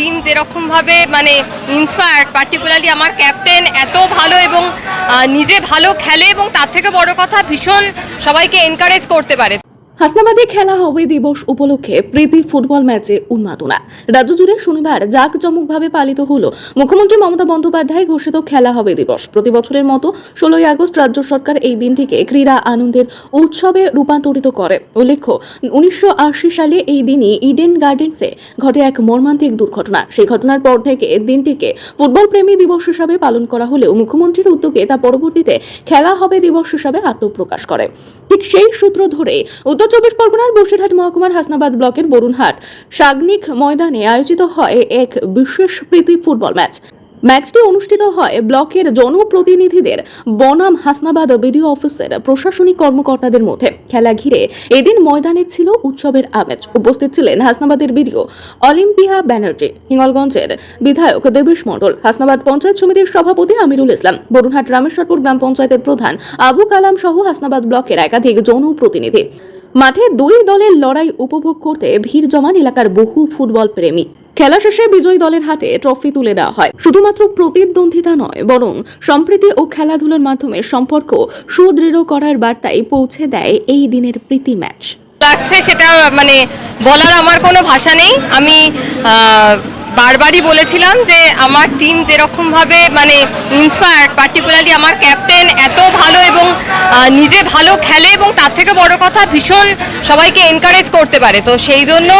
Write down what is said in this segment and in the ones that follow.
Team যেরকমভাবে মানে inspired particularly আমার ক্যাপ্টেন এত ভালো এবং নিজে ভালো খেলে এবং তার থেকে বড় কথা ভীষণ সবাইকে এনকারেজ করতে পারে। হাসনাবাদে খেলা হবে দিবস উপলক্ষে প্রীতি ফুটবল ম্যাচে উন্মাদনা। রাজ্য জুড়ে শনিবার জাঁকজমকভাবে পালিত হলো মুখ্যমন্ত্রী মমতা বন্দ্যোপাধ্যায় ঘোষিত খেলা হবে দিবস। প্রতি বছরের মতো ষোলোই আগস্ট রাজ্য সরকার এই দিনটিকে ক্রীড়া আনন্দের উৎসবে রূপান্তরিত করে। উল্লেখ্য, উনিশশো সালে এই দিনই ইডেন গার্ডেন্সে ঘটে এক মর্মান্তিক দুর্ঘটনা। সেই ঘটনার পর থেকে দিনটিকে ফুটবল প্রেমী দিবস হিসাবে পালন করা হলেও মুখ্যমন্ত্রীর উদ্যোগে তা পরবর্তীতে খেলা হবে দিবস হিসাবে আত্মপ্রকাশ করে। ঠিক সেই সূত্র ধরে উত্তর চব্বিশ পরগনার বসিরহাট মহকুমার হাসনাবাদ ব্লকের বরুণহাট সাগনিক ময়দানে আয়োজিত হয় এক বিশেষ প্রীতি ফুটবল ম্যাচ। ম্যাচটি অনুষ্ঠিত হয় ব্লকের জনপ্রতিনিধিদের বনাম হাসনাবাদ বিডিও অফিসের প্রশাসনিক কর্মকর্তাদের মধ্যে। খেলা ঘিরে এদিন ময়দানে ছিল উৎসবের আমেজ। উপস্থিত ছিলেন হাসনাবাদের বিডিও অলিম্পিয়া ব্যানার্জি, হিঙ্গলগঞ্জের বিধায়ক দেবেশ মণ্ডল, হাসনাবাদ পঞ্চায়েত সমিতির সভাপতি আমিরুল ইসলাম, বরুণহাট রামেশ্বরপুর গ্রাম পঞ্চায়েতের প্রধান আবু কালাম সহ হাসনাবাদ ব্লকের একাধিক জনপ্রতিনিধি। মাঠে দুই দলের লড়াই উপভোগ করতে ভিড় জমান এলাকার বহু ফুটবল প্রেমী। খেলা শেষে বিজয়ী দলের হাতে ট্রফি তুলে দেওয়া হয়। শুধুমাত্র প্রতিদ্বন্দ্বিতা নয়, বরং সম্প্রীতি ও খেলাধুলার মাধ্যমে সম্পর্ক সুদৃঢ় করার বার্তায় পৌঁছে দেয় এই দিনের প্রীতি ম্যাচ। লাগছে সেটা মানে বলার আমার কোনো ভাষা নেই। আমি বারবারই বলেছিলাম যে আমার টিম যেরকমভাবে মানে ইন্সপায়ার্ড পার্টিকুলারলি আমার ক্যাপ্টেন এত ভালো এবং নিজে ভালো খেলে এবং তার থেকে বড় কথা ভীষণ সবাইকে এনকারেজ করতে পারে। তো সেই জন্য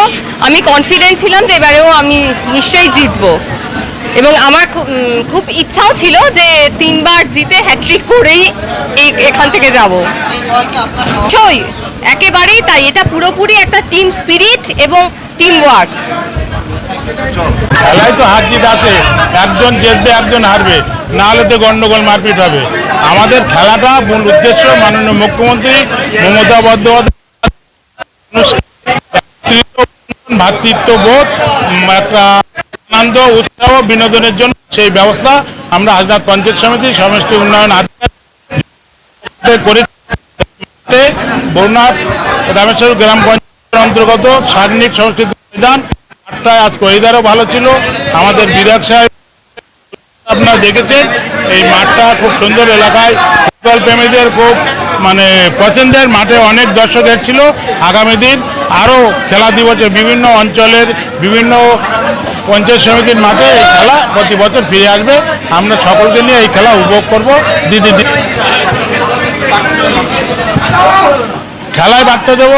আমি কনফিডেন্ট ছিলাম যে এবারেও আমি নিশ্চয়ই জিতবো। এবং আমার খুব ইচ্ছাও ছিল যে তিনবার জিতে হ্যাট্রিক করেই এখান থেকে যাব। ছই একেবারেই তাই। এটা পুরোপুরি একটা টিম স্পিরিট এবং টিম ওয়ার্ক খেলায় তো হার জিত আছে। একজন জিতবে একজন হারবে। না হলে তো গন্ডগোল মারপিট হবে। আমাদের খেলাটা মূল উদ্দেশ্য মাননীয় মুখ্যমন্ত্রী মমতা বন্দ্যোপাধ্যায় ভাতৃত্ববোধ উম, একটা আনন্দ উৎসাহ বিনোদনের জন্য সেই ব্যবস্থা আমরা হাজনাথ পঞ্চায়েত সমিতি সমষ্টি উন্নয়ন করে বরুণাথ রামেশ্বর গ্রাম পঞ্চায়েতের অন্তর্গত সার্নিক সংস্কৃতি ময়দান মাঠটায় আজকে ওয়েদারও ভালো ছিল। আমাদের বিধায়ক সাহেব আপনারা দেখেছেন, এই মাঠটা খুব সুন্দর এলাকায়। ফুটবল প্রেমীদের খুব মানে পছন্দের মাঠে অনেক দর্শক ছিল। আগামী দিন আরও খেলা দিবসে বিভিন্ন অঞ্চলের, বিভিন্ন পঞ্চায়েত সমিতির মাঠে এই খেলা প্রতি বছর ফিরে আসবে। আমরা সকলকে নিয়ে এই খেলা উপভোগ করব। দিদি। খেলায় বার্তা দেব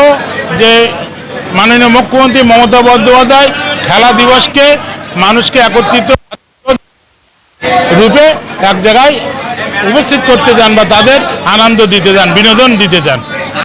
যে মাননীয় মুখ্যমন্ত্রী মমতা বন্দ্যোপাধ্যায় খেলা দিবসকে মানুষকে একত্রিত রূপে এক জায়গায় উপস্থিত করতে যান বা তাদের আনন্দ দিতে যান বিনোদন দিতে চান।